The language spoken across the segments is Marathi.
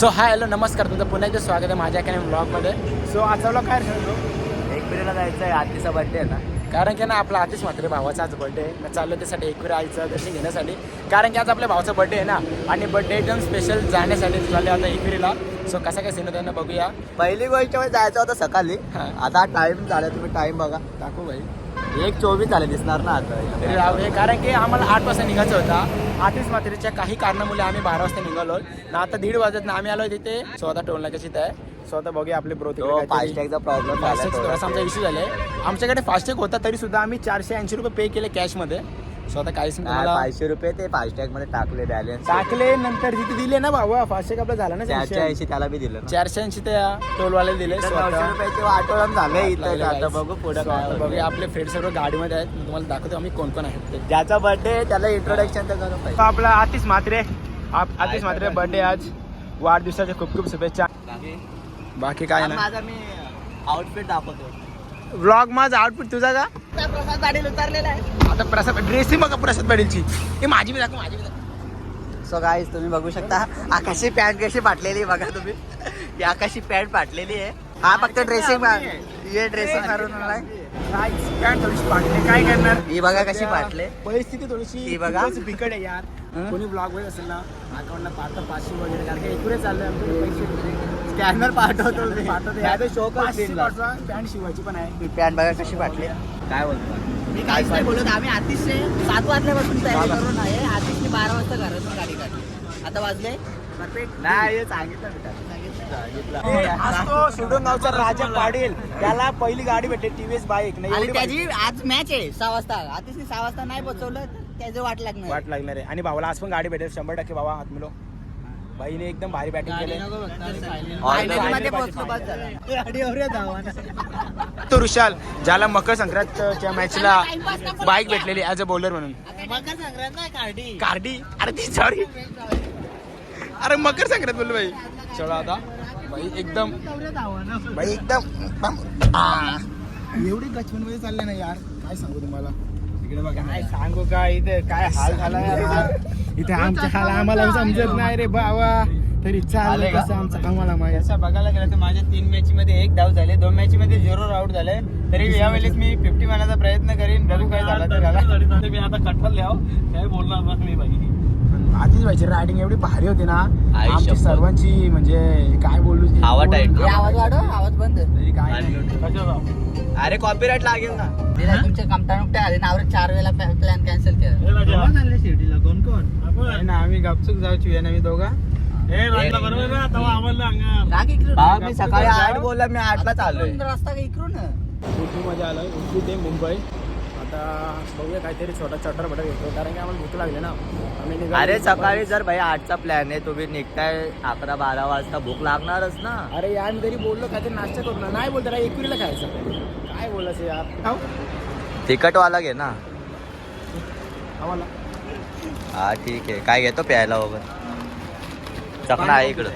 सो हाय हॅलो नमस्कार. तुमचं पुन्हा एकदा स्वागत आहे माझ्या एका ब्लॉगमध्ये सो आजचा ब्लॉग काय ठरतो एकविरेला जायचं आहे आजीचा बर्थडे आहे ना. कारण की ना आपला आतिश मात्र भावाचा आज बर्थडे आहे. मी चाललो त्यासाठी एकविरा आईचं दर्शन घेण्यासाठी. कारण की आज आपल्या भावाचा बर्थडे आहे ना. आणि बर्थडे एकदम स्पेशल जाण्यासाठी चालले आता एकविरीला सो कसा काय सीन त्यांना बघूया. पहिली गोष्ट म्हणजे जायचं होतं सकाळी. हा. आता टाइम झाला तुम्ही टाइम बघा. टाकू भाई. एक चोवीस झाले दिसणार ना तरी आता राहू दे. कारण की आम्हाला आठ वाजता निघायचं होता. आतिश मात्रेच्या काही कारणामुळे आम्ही बारा वाजता निघालो. ना आता दीड वाजत ना आम्ही आलो तिथे. स्वतः टोलला कशी आहे स्वतः बघूया आपले ब्रो फास्टॅगचा प्रॉब्लेम फास्टॅग थोडासा. आमचा इश्यू झालाय. आमच्याकडे फास्टॅग होता तरी सुद्धा आम्ही चारशे ऐंशी रुपये पे केले कॅशमध्ये स्वतः काहीच नाही तुम्हाला पाचशे रुपये ते फास्टॅगमध्ये टाकले बॅलन्स. टाकले नंतर तिथे दिले ना भावा फास्टॅग आपला झाला ना चारशे ऐंशी त्याला बी दिलं ना. चारशे ऐंशी त्या टोलवाले दिले तर स्वतः. नऊशे रुपयाचे वाटोळण झालं इथं. आता. बघू पुढे So, आता बघूया आपले फ्रेंड सर्व गाडीमध्ये आहेत. मी तुम्हाला दाखवतो आम्ही कोण कोण आहेत. ते ज्याचा बर्थडे त्याला इंट्रोडक्शन तर करू पाहिजे. आपला आतिश मात्रे आप- आतिश मात्रे बर्थडे आज. वाढदिवसाच्या खूप खूप शुभेच्छा. बाकी काय आज ना माझा मी आउटफिट दाखवतो व्लॉग माझा आउटपुट तुझा का? प्रसाद गाडीला उतरलेला आहे. आता प्रसाद ड्रेसिंग बघा प्रसाद पाटीलची. हे माझी बी दाखव माझी बी दाखव. सो गाईज तुम्ही बघू शकता आकाशी पॅन्ट कशी फाटलेली आहे बघा तुम्ही. ही आकाशी पॅन्ट फाटलेली आहे. हा फक्त ड्रेसिंग हे ड्रेसिंग मारून. पॅन्ट थोडीशी फाटली. काय करणार? ही बघा कशी फाटले. परिस्थिती थोडीशी ही बघा. बिकट आहे यार? कोणी ब्लॉग वर असेल ना अकाउंटला पाठवा पाचशे वगैरे कारण की एकूणच चाललंय आमच्याकडे पैसे. स्कॅनर पाठवतो मी. पाठवतो. नाही तर show कर screen ला. पॅन्ट शिवायची पण आहे. पॅन्ट बघा कशी फाटली काय बोलतो? मी काहीच नाही बोलत. आम्ही अतिशय सात वाजल्यापासून तयारी करून आहे. अतिशय बारा वाजता घरातून गाडी काढली. आता वाजले? परफेक्ट नाही हे सांगितलं मी त्याला. आज तो राजा पाटील. त्याला पहिली गाडी भेटते टीव्हीएस बाईक. नाही आणि एवढी त्याची आज मॅच आहे सहा वाजता. अतिशय सहा वाजता नाही पोहोचवलं तर त्याचं वाट लागणार वाट लागणार आहे. आणि भावाला आज पण गाडी भेटेल. शंभर टक्के भावा हात मिलो. भाईने एकदम भारी बॅटिंग केली. तो ऋषाल ज्याला मकर संक्रांतच्या मॅचला बाईक भेटलेली ऍज अ बॉलर म्हणून. मकर संक्रांत नाही कार्डी. कार्डी? अरे ती सॉरी अरे मकर संक्रांत बोललो भाई चला आता. भाई एकदम भाई एकदम आ. एवढी गचपनमध्ये चालले ना यार काय सांगू तुम्हाला? इकडे बघा. काय सांगू काय इथे काय हाल झाला यार? इथे आमच्या हाल आम्हाला समजत नाही रे बाबा. तरी चाललं का? कसं आमचं आम्हाला माहिती. तसं बघायला गेलं तर माझ्या तीन मॅच मध्ये एक धाव झाले. दोन मॅच मध्ये झिरो आउट झाले. तरी यावेळेस मी फिफ्टी मारण्याचा प्रयत्न करीन. बघू काय झालं तर मी आता कठ्ठल लिहाव काय बोलणार ना मी बाई. आधीच व्हायची. रायडिंग एवढी भारी होती ना. आई आमची शपथ. सर्वांची म्हणजे काय बोलू ती- हवा tight. हे आवाज वाढव आवाज बंद. तरी काय नाही. अरे कॉपीराईट लागेल ना. तुमच्या आले ना आवरे चार वेळेला प्लॅन कॅन्सल केला. शिर्डीला? कोण कोण? नाही ना आम्ही गपचूक जाऊची आहे ना मी दोघा. हे राग इकडून. सकाळी आठ बोलला मी आठला चाललोय. इकडून रस्ता का इकडून आलोय उटी ते मुंबई. आता बघूया काहीतरी छोटा चटर बटर घेतो. कारण की आम्हाला भूक लागली ना. आम्ही अरे. सकाळी जर भाई आठचा प्लॅन आहे तुम्ही निघताय अकरा बारा वाजता भूक लागणारच ना. अरे यार मी तरी बोललो काहीतरी नाश्ता करू ना. नाही बोलतो एकविरीला खायचं. काय बोलायचं यार? खाऊ? तिकटवाला घे ना. आम्हाला हा ठीक आहे. काय घेतो प्यायला वगैरे? चकना आहे इकडं.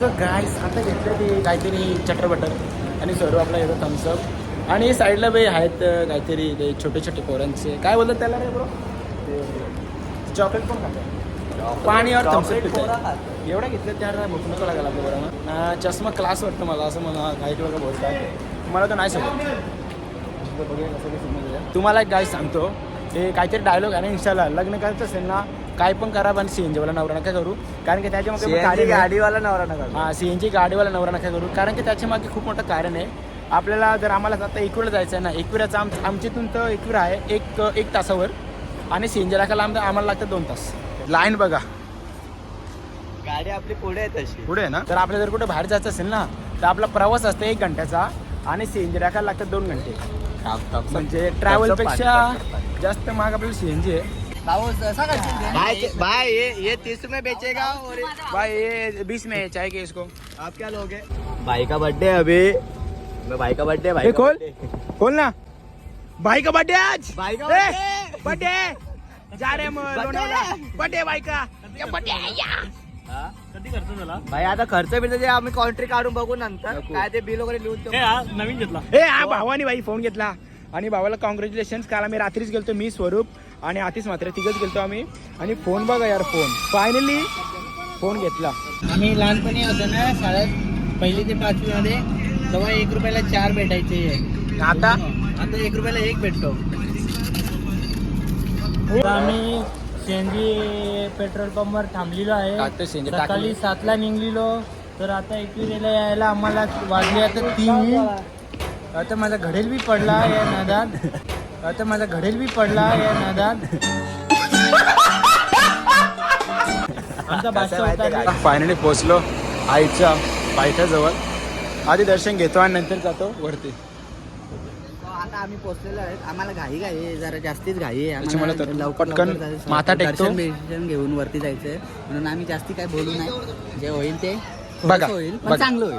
तर गायस आता घेतलं ते काहीतरी चटर बटर आणि सर्व आपला येतो थम्सअप आणि साईडला बे आहेत काहीतरी ते छोटे छोटे पोरांचे. काय बोलतात त्याला रे ब्रो चॉकलेट पण खातात. पाणी और थम्सअप पितात. एवढा घेतलं त्याला भूक नको लागायला आपल्या बरोबर चष्मा क्लास वाटतं मला असं मला काही लोक बोलतात मला तर नाही सोबत समजूया. तुम्हाला एक गाय सांगतो. ते काहीतरी डायलॉग आहे ना इंस्टाला लग्न करायचं असेल ना काय पण करा पण सी एन जीवाला नवरा नका करू. कारण की कारण आहे. गाडीवाला नवरा नका हा सी एन जी गाडीवाला नवरा नका करू. कारण की त्याच्यामागे खूप मोठं कारण आहे. आपल्याला जर आम्हाला आता एकविरा जायचं आहे ना एकविराचं आम आमच्यातून तर एकविरा आहे एक एक तासावर. आणि सी एन जी राखायला आम आम्हाला लागतं दोन तास. लाईन बघा. गाडी आपली पुढे आहे तशी. पुढे आहे ना? तर आपल्याला जर कुठे बाहेर जायचं असेल ना तर आपला प्रवास असतो एक घंट्याचा आणि सी एन जी राखायला लागतं दोन घंटे म्हणजे ट्रॅव्हलपेक्षा जास्त महाग आपल्याला सी एन जी आहे करशील भाई भाई ये ये तीस में बेचेगा और ये- भाई ये बीस में है चाय के इसको. आप क्या लोगे? भाई का बर्थडे अभी। भाई का बर्थडे भाई खोल। खोल ना। भाई का बर्थडे आज। भाई का। बर्थडे जा रे मग Birthday। लोणावळा। बर्थडे भाई का. हा? कधी खर्च झाला? भाई आता खर्च बिल जे आम्ही कॉन्ट्री काढून बघू नंतर. काय ते बिल वगैरे लिहून हे. हा नवीन घेतला. ए हा भावानी भाई फोन घेतला. आणि भावाला कॉंग्रॅच्युलेशन काल आम्ही रात्रीच गेलतो मी स्वरूप आणि आतिश मात्र तिघच गेलतो आम्ही. आणि फोन बघा यार फोन फायनली फोन घेतला. आम्ही लहानपणी होतो ना शाळेत पहिली ते पाचवी मध्ये तेव्हा एक रुपयाला चार भेटायचे. आता? आता एक रुपयाला एक भेटतो. आम्ही शेंदी पेट्रोल पंपवर थांबलेलो आहे. सकाळी. सातला निघलेलो. तर आता एकविरेला यायला आम्हाला वाजले आता तीन. आता माझा घडेल बी पडला या नादात. आता माझा घडेल बी पडला या नादात. आमचा. फायनली पोहोचलो आईच्या पायथ्याजवळ आधी दर्शन घेतो आणि नंतर जातो वरती. आता आम्ही पोहोचलेलो आहे आम्हाला घाई घाई आहे जरा जास्तीच घाई आहे. त्याच्यामुळे तर पटकन जायचं. माथा टेकतो. घेऊन वरती जायचंय. म्हणून आम्ही जास्ती काय बोलू नाही. जे होईल ते बघा, होईल. चांगलं होईल.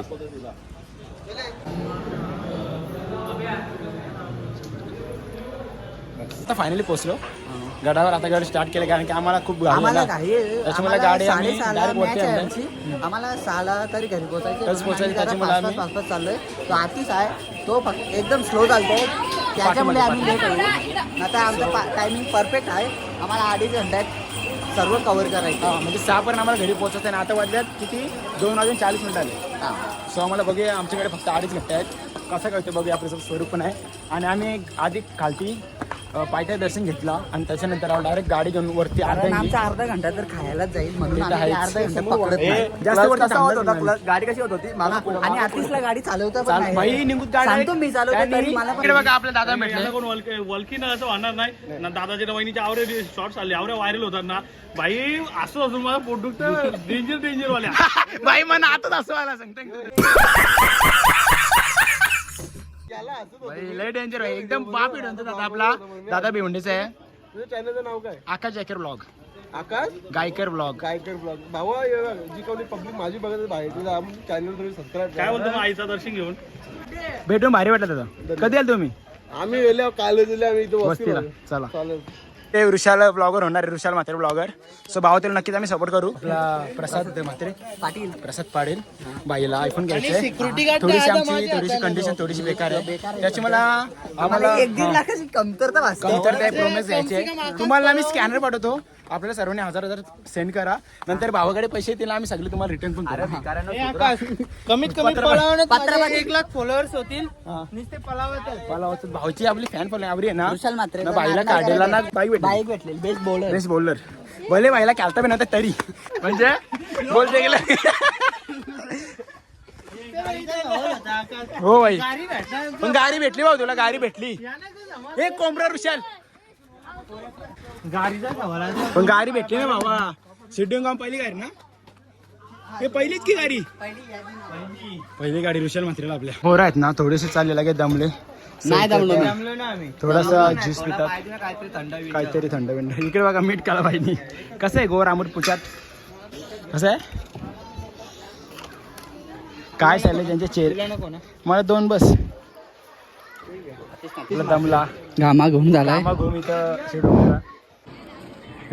आता फायनली पोहोचलो. गडावर आता गाडी स्टार्ट केली कारण की आम्हाला खूप आम्हाला आहे त्याच्यामुळे गाडी आम्ही साडेसहाला direct वरती आहे. आणली. आमची. आम्हाला सहाला तरी घरी पोहोचायचं. तसं पोहोचायचं, त्याच्यामुळे पाच आम्ही- पाच पाच चाललोय. तो आतीच आहे. तो फक्त एकदम स्लो चालतो त्याच्यामुळे आम्ही लेट होऊ आता आमचं टायमिंग परफेक्ट आहे. आम्हाला अडीच घंट्यात सर्व कव्हर करायचं. हा, म्हणजे सहा पर्यंत आम्हाला घरी पोहोचत आहे. आता वाजल्यात किती? दोन वाजून चाळीस मिनिट आले. हा. सो आम्हाला बघूया आमच्याकडे फक्त अडीच घंटे आहेत. कसं कळतं बघूया आपलं स्वरूप पण आहे. आणि आम्ही आधी खालती पायथ्या दर्शन घेतला आणि त्याच्यानंतर डायरेक्ट गाडी घेऊन वरती अर्धा कारण इंची- आमचा अर्धा घंटा तर खायलाच जाईल म्हणून आम्ही ते. अर्धा घंटा पकडत नाही. जास्त वरती थांबलं नाही. गाडी कशी होत होती? मागं पुढं, आणि आर्टिस्टला गाडी चालवता पण चाल- नाही. सांगतो मी चालवते तरी मला पण इकडे बघा आपले दादा भेटले. कोण वल्की वल्कीनं असं होणार नाही. ना दादाच्या वहिनीचे आवरे शॉर्ट चालले आवरे व्हायरल होतात ना. बाई असं असून मला पोट दुखतं डेंजर डेंजर वाल्या बाई मन आताच असं व्हायला सांगते लय डेंजर आहे. एकदम बाप दादा आपला दादा भिवंडीचा. आहे तुझ्या चॅनलचं नाव काय? Akash Jaikar blog Akash? Gaikar blog Gaikar blog भावा हे बघ, जी कोणी पब्लिक माझी बघत बाहेर तुझा चॅनल थोडी सबस्क्राईब काय बोलतो मग आईचं दर्शन घेऊन? भेटून भारी वाटलं दादा. कधी आल तुम्ही? आम्ही गेले काल दिले आम्ही इथं वस्तीला. वस्तीला. चला. चालेल. ते वृषाल ब्लॉगर होणार वृषाल म्हात्रे ब्लॉगर सो भावा त्याला नक्कीच आम्ही सपोर्ट करू. आपला प्रसाद म्हात्रे. पाटील. प्रसाद पाडेल बाईला आयफोन घ्यायचे थोडीशी आमची थोडीशी कंडिशन थोडीशी बेकार आहे. त्याची मला आम्हाला आम्हाला एक दीड लाखाची कमतरता काय प्रोमेस घ्यायचे तुम्हाला मी स्कॅनर पाठवतो. आपल्याला सर्वांनी हजार हजार सेंड करा. नंतर भावाकडे पैसे येतील आम्ही सगळे तुम्हाला रिटर्न पण करू. कमीत कमी एक लाख फॉलोअर्स होतील. हा. नुसते पलावत मला वाटतं भाऊची आपली फॅन फॉलोइंग आवडी आहे ना. विशाल मात्रे ना बाईला काढलेला ना बाईक भेटली. बाईक भेटलेली बेस्ट बॉलर बेस्ट बॉलर भले बाईला खेळता पण तरी. म्हणजे? बोलते गेलं. हो बाई. पण गाडी भेटली भाऊ तुला गाडी भेटली. हे कोंबडा रुशाल गाडीचा सवाल पण गाडी भेटली ना बाबा काम पहिली गाडी ना? हे पहिलीच की गाडी? पहिली गाडी रुशाल मात्रेला आपल्या. पोर आहेत ना थोडेसे चालले लगे दमले. नाही दमलो मी. थोडासा ज्यूस पितात. काहीतरी थंड काहीतरी थंड बिंड. इकडे बघा मीठ काला पाहिजे कसं आहे गोर आमट पुचात कसं आहे? काय चाललंय त्यांचे चेहरे? नको ना. मला दोन बस. दमला. घामा इथं शिडोंगरा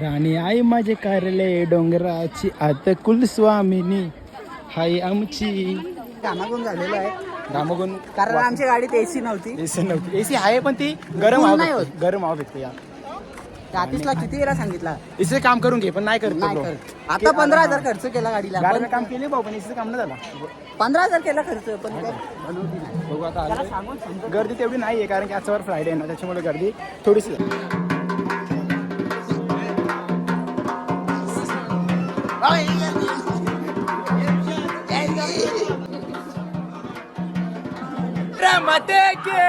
राणी आई माझे कारले डोंगराची आत कुलस्वामिनी हाय आमची. घामा घेऊन झालेलो आहे. रामगुण कारण आमच्या गाडीत एसी नव्हती. एसी नव्हती. एसी आहे पण ती गरम हवा. गरम हवा भेटते यार त्या आतिशला किती वेळा सांगितला. इथे काम करून घे पण नाही करत नाही bro. कर आता पंधरा हजार खर्च केला गाडीला पण काम केले भाऊ पण इथे काम नाही झाला. पंधरा हजार केला खर्च पण काय? बनवली नाही. बघू आता त्याला आलोय. सांगून गर्दी तेवढी नाही आहे कारण की आजच्यावर फ्रायडे आहे ना त्याच्यामुळे गर्दी थोडीशी आहे. रमते के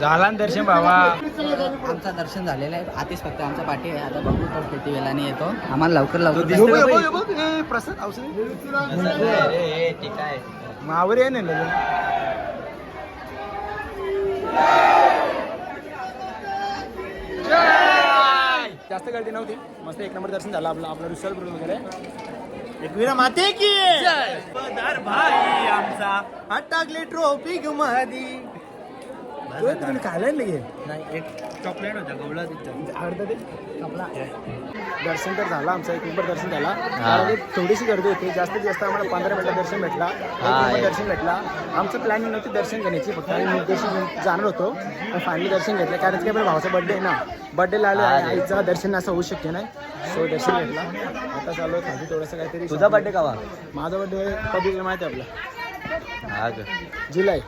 झाला ना दर्शन बाबा. आमचं दर्शन झालेलं आहे. आतिश फक्त आमचा पाठी आहे. आता बघू तर किती वेळाने येतो. आम्हाला लवकर लवकर प्रसाद औषध. मावर आहे. ना. जास्त गर्दी नव्हती. मस्त एक नंबर दर्शन झालं आपलं आपलं रुशाल वगैरे. एकविरा माते की! पदार भाई आमचा. हात टाकले ट्रॉफी मधी तुम्ही खायला लगे नाही एक चॉकलेट होता आवडतं ते दर्शन तर झालं आमचं एक नंबर दर्शन झाला. थोडीशी गर्दी होती जास्तीत जास्त आम्हाला पंधरा मिनिटं दर्शन भेटला. एक दर्शन भेटला. आमचं प्लॅनिंग नव्हती दर्शन घेण्याची फक्त आम्ही निर्देशी घेऊन जाणार होतो. पण फायनली दर्शन घेतलं. कारण की आपल्या भावाचा बर्थडे आहे ना. बर्थडेला आले आईचा दर्शन असं होऊ शक्य नाही. सो दर्शन घेतला आता चालू आहे खाली थोडंसं काहीतरी तुझा बर्थडे कवा? माझा बर्थडे पब्लिकला माहिती आहे आपला? हा का? जुलै.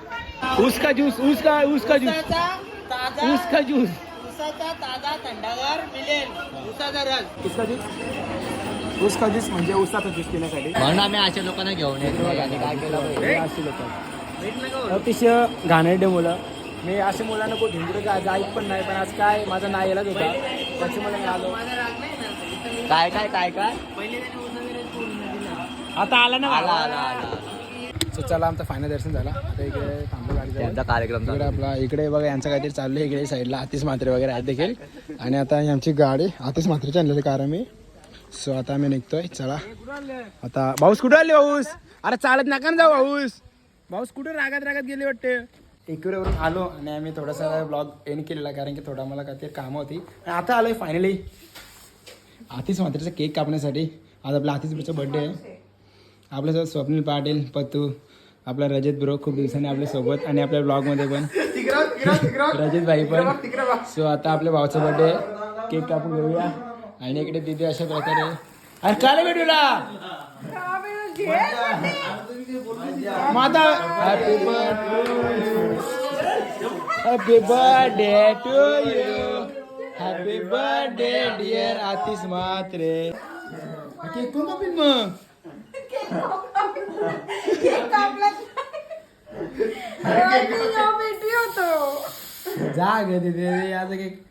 उसका ज्यूस उसका उसका ज्यूस ताजा उसका ज्यूस उसाचा ताजा थंडागार मिळेल उसाचा रस. उसका ज्यूस उसका ज्यूस म्हणजे उसाचा ज्यूस पिण्यासाठी. म्हणून आम्ही अशा लोकांना घेऊन येतो. आणि काय केलं पाहिजे? अशी लोक अतिशय घाणेरडे मुलं. मी अशा मुलांना खूप हिंदू जाईत पण नाही पण आज काय माझा नाही यायलाच होता. त्याच्यामुळे मी आलो. काय काय काय काय? आता आला ना आला आला आला. चला आमचं फायनल दर्शन झाला. आता इकडे थांबलो गाडी जवळ. त्यांचा कार्यक्रम इकडे. आपला इकडे बघा यांचं काहीतरी चाललं आहे इकडे साईडला आतिश मात्रे वगैरे आहेत देखील. आणि आता आमची गाडी आतिश मात्रेची आणलेली कार आम्ही. सो आता आम्ही निघतोय. चला. आता भाऊस कुठे आले भाऊस? अरे चालत नका ना जाऊ भाऊस. भाऊस कुठे रागात रागात गेले वाटते? एकविरेवरून आलो आणि आम्ही थोडासा ब्लॉग एंड केलेला कारण की थोडा मला काहीतरी कामं होती. आणि आता आलोय फायनली आतिश मात्रेचा केक कापण्यासाठी. आज आपला आतिश ब्रोचा बर्थडे आहे. आपल्यासोबत स्वप्नील पाटील पत्तू आपला रजत ब्रो खूप दिवसांनी आपल्यासोबत आणि आपल्या ब्लॉगमध्ये पण. रजत भाई पण. सो आता आपल्या भावाचा बर्थडे केक कापून घेऊया. आणि इकडे तिथे अशा प्रकारे. अरे काल भेटूला माता happy happy birthday to you happy birthday dear Atish Matre cake कोण कापीन मग? जा गे तिथे आता केक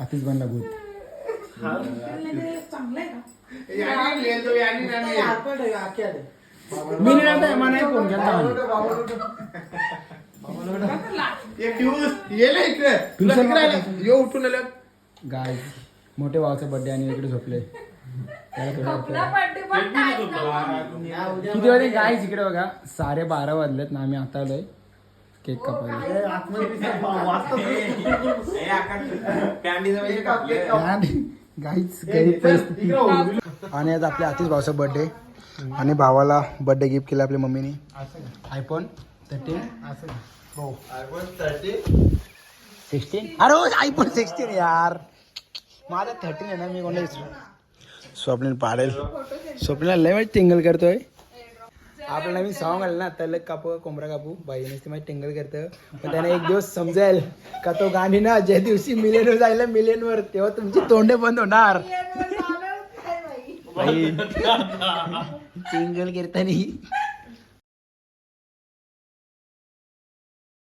आतिश बनला भूत. मी नाही फोन केला गाय मोठे भावाचा बर्थडे आणि इकडे झोपले. त्याला थोडं होतं. किती वाजले? गाय इकडे बघा. साडे बारा वाजलेत ना आम्ही आता आलोय केक कापायला. गाईच गरीब परिस्थिती. आणि आज आपल्या आतिश भावाचा बर्थडे आणि भावाला बर्थडे गिफ्ट केला आपल्या मम्मीने. आयफोन थर्टीन हो सिक्स्टीन अरे आयफोन सिक्स्टीन यार. माझा थर्टीन आहे ना मी कोणता विसरू? स्वप्नील पाडेल. स्वप्नील लय माहिती टिंगल करतोय. आपलं नवीन सॉंग आलं ना तलक कापू कोंबडा कापू. बाई नुसती माहिती टिंगल करतं. पण त्याने एक दिवस समजेल का तो गाणी ना ज्या दिवशी मिलियन जायला मिलियन वर तेव्हा तुमची तोंडे बंद होणार. टिंगल करताना.